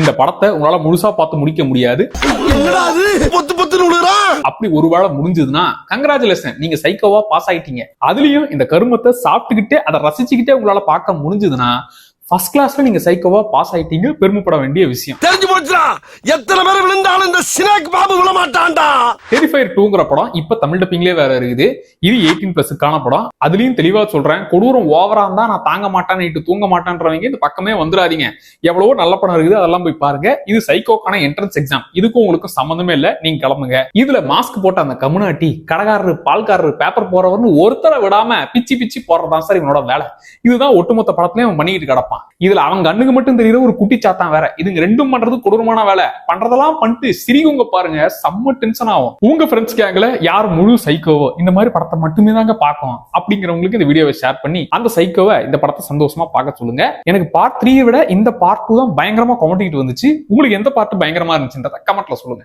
இந்த படத்தை உங்களால முழுசா பார்த்து முடிக்க முடியாது. அப்படி ஒருவேளை முடிஞ்சதுன்னா கங்கராச்சுலேஷன் நீங்க சைக்கோவா பாஸ் ஆயிட்டீங்க. அதுலயும் இந்த கருமத்தை சாப்பிட்டுக்கிட்டே அதை ரசிச்சுக்கிட்டே உங்களால பார்க்க முடிஞ்சதுன்னா ஃபர்ஸ்ட் கிளாஸ்ல நீங்க சைக்கோவா பாஸ் ஆயிட்டீங்க. பெருமைப்பட வேண்டிய விஷயம். தெரிஞ்சு போச்சுடா. எத்தனை பேர் விழுந்தாலும் இந்த சினாக் மாட்டான்டா. டெரிஃபயர் டூங்கிற படம் இப்ப தமிழ் டப்பிங்லேயே வேற இருக்குது. இது எயிட்டீன் பிளஸுக்கான படம். அதுலயும் தெளிவா சொல்றேன். கொடூரம் ஓவரா இருந்தா நான் தாங்க மாட்டேன் நைட்டு தூங்க மாட்டேன்றவங்க இந்த பக்கமே வந்துடாதீங்க. எவ்வளவோ நல்ல படம் இருக்குது அதெல்லாம் போய் பாருங்க. இது சைக்கோக்கான என்ட்ரன்ஸ் எக்ஸாம் இதுக்கும் உங்களுக்கு சம்மந்தமே இல்ல. நீங்க கிளம்புங்க. இதுல மாஸ்க் போட்ட அந்த கம்யூனாட்டி கடைக்காரரு பால்காரரு பேப்பர் போறவர்னு ஒருத்தரை விடாம பிச்சி பிச்சி போறதான் சார் இவனோட வேலை. இதுதான் ஒட்டுமொத்த படத்துலயும் அவன் பண்ணிக்கிட்டு கிடப்பான். இதுல அவங்க கண்ணுக்கு மட்டும் தெரியுற ஒரு குட்டி சாத்தான் வேற. இதுங்க ரெண்டும் பண்றது கொடூரமான வேலை. பண்றதெல்லாம் பண்ணிட்டு சிரிக்குங்க பாருங்க. செம்ம டென்ஷன் ஆகும். உங்க ஃப்ரெண்ட்ஸ் கேங்ல யார் முழு சைக்கோவோ இந்த மாதிரி படத்தை மட்டுமே தாங்க பார்க்கும் அப்படிங்கிறவங்களுக்கு இந்த வீடியோவை ஷேர் பண்ணி அந்த சைக்கோவை இந்த படத்தை சந்தோஷமா பார்க்க சொல்லுங்க. எனக்கு பார்ட் த்ரீயை விட இந்த பார்ட் டூ தான் பயங்கரமா கொமட்டிக்கிட்டு வந்துச்சு. உங்களுக்கு எந்த பார்ட் பயங்கரமா இருந்துச்சுன்றத கமெண்ட்ல சொல்லுங்க.